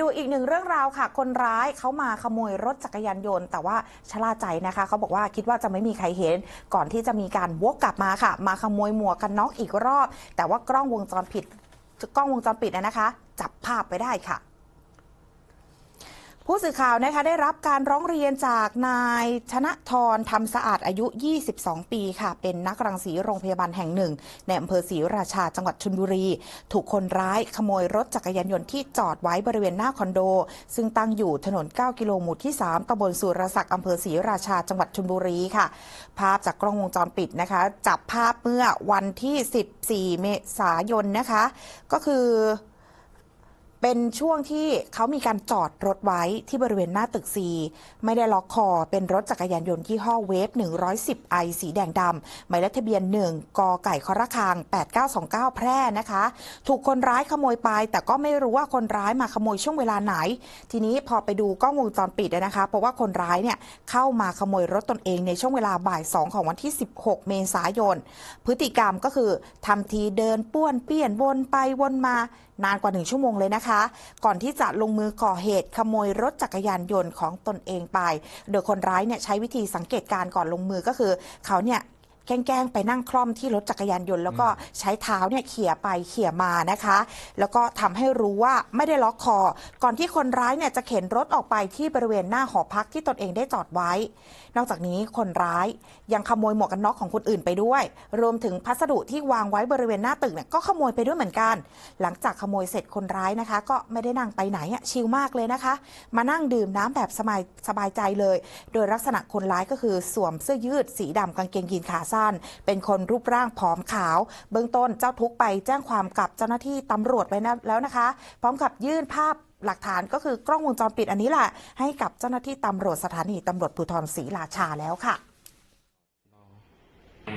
ดูอีกหนึ่งเรื่องราวค่ะ คนร้ายเขามาขโมยรถจักรยานยนต์ แต่ว่าชะล่าใจนะคะเขาบอกว่าคิดว่าจะไม่มีใครเห็น ก่อนที่จะมีการวกกลับมาค่ะ มาขโมยหมวกกันน็อกอีกรอบ แต่ว่ากล้องวงจรปิดกล้องวงจรปิดนะคะ จับภาพไปได้ค่ะ ผู้สื่อข่าวนะคะได้รับการร้องเรียนจากนายชนะทรทำสะอาดอายุ 22 ปีค่ะ เป็นนักรังสีโรงพยาบาลแห่งหนึ่ง ในอำเภอศรีราชาจังหวัดชลบุรี ถูกคนร้ายขโมยรถจักรยานยนต์ที่จอดไว้บริเวณหน้าคอนโด ซึ่งตั้งอยู่ถนน 9 กิโลหมู่ที่ 3ตำบลสุรศักดิ์อำเภอศรีราชาจังหวัดชลบุรีค่ะ ภาพจากกล้องวงจรปิดนะคะ จับภาพเมื่อวันที่ 14 เมษายนนะคะ ก็คือ เป็นช่วงที่เขามีการจอดรถไว้ที่บริเวณหน้าตึกซีไม่ได้ล็อกคอ เป็นรถจักรยานยนต์ยี่ห้อเวฟ 110 ไอสีแดงดำหมายเลขทะเบียน 1 กไก่คอระคาง 8929 แพร่นะคะ ถูกคนร้ายขโมยไป แต่ก็ไม่รู้ว่าคนร้ายมาขโมยช่วงเวลาไหน ทีนี้พอไปดูกล้องวงจรปิดนะคะเพราะว่าคนร้ายเนี่ยเข้ามาขโมยรถตนเองในช่วงเวลาบ่าย 2 ของวันที่ 16 เมษายน พฤติกรรมก็คือทำทีเดินป้วนเปี้ยนวนไปวนมานานกว่าหนึ่งชั่วโมงเลยนะคะ ก่อนที่จะลงมือก่อเหตุขโมยรถจักรยานยนต์ของตนเองไป โดยคนร้ายเนี่ยใช้วิธีสังเกตการก่อนลงมือก็คือ เขาเนี่ย แกล้งๆไปนั่งคล่อมที่รถจักรยานยนต์ แล้วก็ใช้เท้าเนี่ยเขี่ยไปเขี่ยมานะคะ แล้วก็ทำให้รู้ว่าไม่ได้ล็อกคอ ก่อนที่คนร้ายเนี่ยจะเข็นรถออกไปที่บริเวณหน้าหอพักที่ตนเองได้จอดไว้ นอกจากนี้คนร้ายยังขโมยหมวกกันน็อกของคนอื่นไปด้วย รวมถึงพัสดุที่วางไว้บริเวณหน้าตึกเนี่ยก็ขโมยไปด้วยเหมือนกัน หลังจากขโมยเสร็จคนร้ายนะคะ ก็ไม่ได้นั่งไปไหนอะชิลมากเลยนะคะ มานั่งดื่มน้ำแบบสบายสบายใจเลย โดยลักษณะคนร้ายก็คือสวมเสื้อยืดสีดำกางเกงยีนขาสั้น เป็นคนรูปร่างผอมขาว เบื้องต้นเจ้าทุกข์ไปแจ้งความกับเจ้าหน้าที่ตำรวจไปนะแล้วนะคะ พร้อมกับยื่นภาพหลักฐานก็คือกล้องวงจรปิดอันนี้แหละให้กับเจ้าหน้าที่ตำรวจสถานีตำรวจภูธรศรีราชาแล้วค่ะ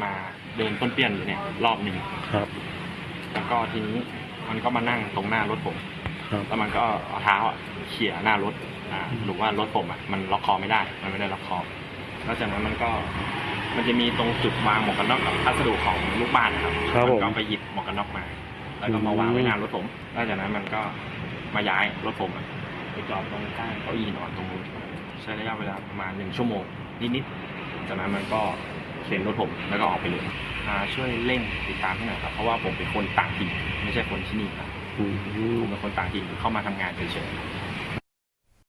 มาเดินต้นเปี้ยนอยู่เนี่ยรอบหนึ่งครับ แล้วก็ทีนี้มันก็มานั่งตรงหน้ารถผม ครับ แล้วมันก็เอาเท้าอะเขี่ยหน้ารถอ่าหรือว่ารถผมอะมันล็อกคอไม่ได้ มันไม่ได้ล็อกคอ แล้วจากนั้นมันก็ มันจะมีตรงจุดวางหมวกกันน็อกกับพัสดุของลูกบ้านนะครับครับมัผมก็ไปหยิบหมวกกันน็อกมา แล้วก็มาวางไว้หน้ารถผมแล้วจากนั้นมันก็มาย้ายรถผมอะไปจอดตรงข้างเก้าอี้นอนตรงนู้นใช้ระยะเวลาประมาณหนึ่งชั่วโมงนิดๆจากนั้นมันก็เข็นรถผมแล้วก็ออกไปเลยอ่าช่วยเร่งติดตามให้หน่อยครับเพราะว่าผมเป็นคนต่างถิ่นไม่ใช่คนที่นี่ครับอืมผมเป็นคนต่างถิ่นเข้ามาทำงานเฉย